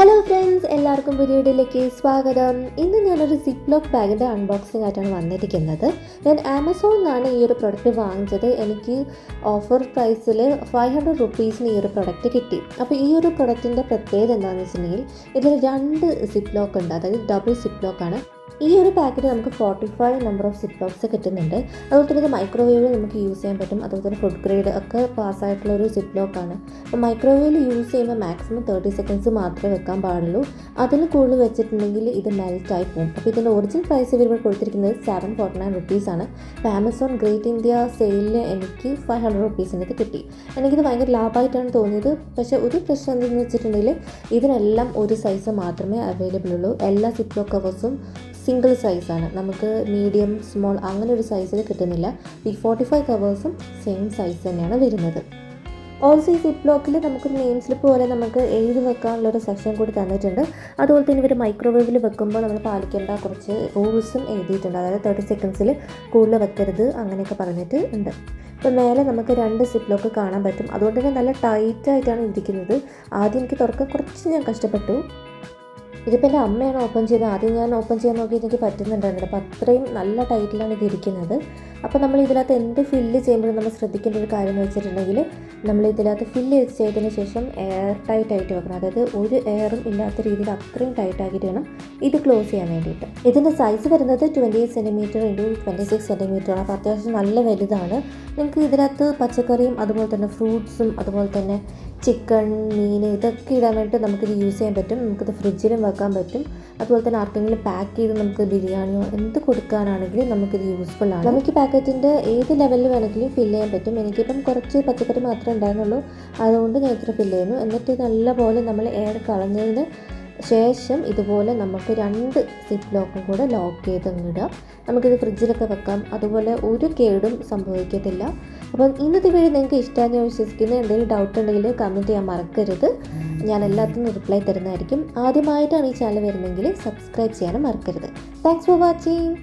Hello friends എല്ലാവർക്കും പുതിയ വീഡിയോയിലേക്ക് സ്വാഗതം. ഇന്ന് ഞാനൊരു സിപ്പ് ലോക്ക് ബാഗിന്റെ അൺബോക്സിംഗ് ആയിട്ടാണ് വന്നിരിക്കുന്നത്. ഞാൻ ആമസോണിൽ നിന്നാണ് ഈ ഒരു പ്രൊഡക്റ്റ് വാങ്ങിച്ചത്. എനിക്ക് ഓഫർ പ്രൈസിൽ ഫൈവ് ഹൺഡ്രഡ് റുപ്പീസിന് ഈ ഒരു പ്രൊഡക്റ്റ് കിട്ടി. അപ്പോൾ ഈ ഒരു പ്രൊഡക്റ്റിന്റെ പ്രത്യേകത എന്താണെന്ന് വെച്ചിട്ടുണ്ടെങ്കിൽ ഇതിൽ രണ്ട് സിപ്പ് ലോക്ക് ഉണ്ട്. അതായത് ഡബിൾ സിപ്പ് ലോക്കാണ് ഈ ഒരു പാക്കറ്റ് നമുക്ക് forty five number of zip box കിട്ടുന്നുണ്ട്. അതുപോലെ തന്നെ ഇത് മൈക്രോവേവിൽ നമുക്ക് യൂസ് ചെയ്യാൻ പറ്റും. അതുപോലെ തന്നെ ഫുഡ് ഗ്രേഡ് ഒക്കെ പാസ്സായിട്ടുള്ള ഒരു സിപ്പ് ലോക്കാണ് അപ്പോൾ മൈക്രോവേവിൽ യൂസ് ചെയ്യുമ്പോൾ മാക്സിമം തേർട്ടി സെക്കൻഡ്സ് മാത്രമേ വെക്കാൻ പാടുള്ളൂ. അതിന് കൂടുതൽ വെച്ചിട്ടുണ്ടെങ്കിൽ ഇത് മെൽറ്റ് ആയി പോകും. അപ്പോൾ ഇതിന്റെ ഒറിജിനൽ പ്രൈസ് ഇവർ കൊടുത്തിരിക്കുന്നത് സെവൻ ഫോർട്ടി നയൻ റുപ്പീസാണ് അപ്പോൾ ആമസോൺ ഗ്രേറ്റ് ഇന്ത്യ സെയിലിൽ എനിക്ക് ഫൈവ് ഹൺഡ്രഡ് റുപ്പീസിന്റെ ഇത് കിട്ടി. എനിക്കിത് ഭയങ്കര ലാഭമായിട്ടാണ് തോന്നിയത്. പക്ഷേ ഒരു പ്രശ്നം എന്തെന്ന് വെച്ചിട്ടുണ്ടെങ്കിൽ ഇതിനെല്ലാം ഒരു സൈസ് മാത്രമേ അവൈലബിൾ ഉള്ളൂ. എല്ലാ സിപ്പ് ലോക്ക് കവേഴ്സും സിംഗിൾ സൈസാണ് നമുക്ക് മീഡിയം സ്മോൾ അങ്ങനെ ഒരു സൈസിൽ കിട്ടുന്നില്ല. ഈ ഫോർട്ടി ഫൈവ് കവേഴ്സും സെയിം സൈസ് തന്നെയാണ് വരുന്നത്. ഓൾസോ ഈ ബ്ലോക്കിൽ നമുക്ക് നെയിം സ്ലിപ്പ് പോലെ നമുക്ക് എഴുതി വെക്കാനുള്ള ഒരു സെക്ഷൻ കൂടി തന്നിട്ടുണ്ട്. അതുപോലെ തന്നെ ഇവർ മൈക്രോവേവിൽ വെക്കുമ്പോൾ നമ്മൾ പാലിക്കേണ്ട കുറച്ച് റൂൾസും എഴുതിയിട്ടുണ്ട്. അതായത് തേർട്ടി സെക്കൻഡ്സിൽ കൂടുതൽ വെക്കരുത് അങ്ങനെയൊക്കെ പറഞ്ഞിട്ട് ഉണ്ട്. ഇപ്പോൾ മേലെ നമുക്ക് രണ്ട് സിപ്പ് ബ്ലോക്ക് കാണാൻ പറ്റും. അതുകൊണ്ട് തന്നെ നല്ല ടൈറ്റായിട്ടാണ് ഇരിക്കുന്നത്. ആദ്യം എനിക്ക് തുറക്കാൻ കുറച്ച് ഞാൻ കഷ്ടപ്പെട്ടു. ഇതിപ്പോൾ എന്റെ അമ്മയാണ് ഓപ്പൺ ചെയ്തത്. ആദ്യം ഞാൻ ഓപ്പൺ ചെയ്യാൻ നോക്കി എനിക്ക് പറ്റുന്നുണ്ടായിരുന്നില്ല. അപ്പോൾ അത്രയും നല്ല ടൈറ്റിലാണ് ഇത് ഇരിക്കുന്നത്. അപ്പോൾ നമ്മൾ ഇതിനകത്ത് എന്ത് ഫില്ല് ചെയ്യുമ്പോഴും നമ്മൾ ശ്രദ്ധിക്കേണ്ട ഒരു കാര്യം എന്ന് വെച്ചിട്ടുണ്ടെങ്കിൽ നമ്മൾ ഇതിനകത്ത് ഫില്ല് ചെയ്തതിന് ശേഷം എയർ ടൈറ്റ് ആയിട്ട് വെക്കണം. അതായത് ഒരു എയറും ഇല്ലാത്ത രീതിയിൽ അത്രയും ടൈറ്റ് ആക്കിയിട്ട് വേണം ഇത് ക്ലോസ് ചെയ്യാൻ വേണ്ടിയിട്ട്. ഇതിന്റെ സൈസ് വരുന്നത് twenty eight centimetre into twenty six centimetre ആണ്. അപ്പോൾ അത്യാവശ്യം നല്ല വലുതാണ്. നിങ്ങൾക്ക് ഇതിനകത്ത് പച്ചക്കറിയും അതുപോലെ തന്നെ ഫ്രൂട്ട്സും അതുപോലെ തന്നെ ചിക്കൻ മീൻ ഇതൊക്കെ ഇടാൻ വേണ്ടിയിട്ട് നമുക്കിത് യൂസ് ചെയ്യാൻ പറ്റും. നമുക്കിത് ഫ്രിഡ്ജിലും വെക്കാൻ പറ്റും. അതുപോലെ തന്നെ ആർക്കെങ്കിലും പാക്ക് ചെയ്ത് നമുക്ക് ബിരിയാണിയോ എന്ത് കൊടുക്കാനാണെങ്കിലും നമുക്കിത് യൂസ്ഫുൾ ആണ്. നമുക്ക് പാക്കറ്റിന്റെ ഏത് ലെവലിൽ വേണമെങ്കിലും ഫില്ല് ചെയ്യാൻ പറ്റും. എനിക്കിപ്പം കുറച്ച് പച്ചക്കറി മാത്രമേ ഉണ്ടായിരുന്നുള്ളൂ. അതുകൊണ്ട് ഞാൻ ഇത്ര ഫില്ല് ചെയ്യുന്നു. എന്നിട്ട് നല്ലപോലെ നമ്മൾ എയർ കളഞ്ഞതിന് ശേഷം ഇതുപോലെ നമുക്ക് രണ്ട് സിപ്പ് ലോക്കും കൂടെ ലോക്ക് ചെയ്ത് ഇടുക നമുക്കിത് ഫ്രിഡ്ജിലൊക്കെ വെക്കാം. അതുപോലെ ഒരു കേടും സംഭവിക്കത്തില്ല. അപ്പം ഇന്നത്തെ വീഡിയോ നിങ്ങൾക്ക് ഇഷ്ടമാണ് ഞാൻ വിശ്വസിക്കുന്നത് എന്തെങ്കിലും ഡൗട്ട് ഉണ്ടെങ്കിൽ കമന്റ് ചെയ്യാൻ മറക്കരുത്. ഞാൻ എല്ലാത്തിനും റിപ്ലൈ തരുന്നതായിരിക്കും. ആദ്യമായിട്ടാണ് ഈ ചാനൽ വരുന്നതെങ്കിൽ സബ്സ്ക്രൈബ് ചെയ്യാനും മറക്കരുത്. Thanks for watching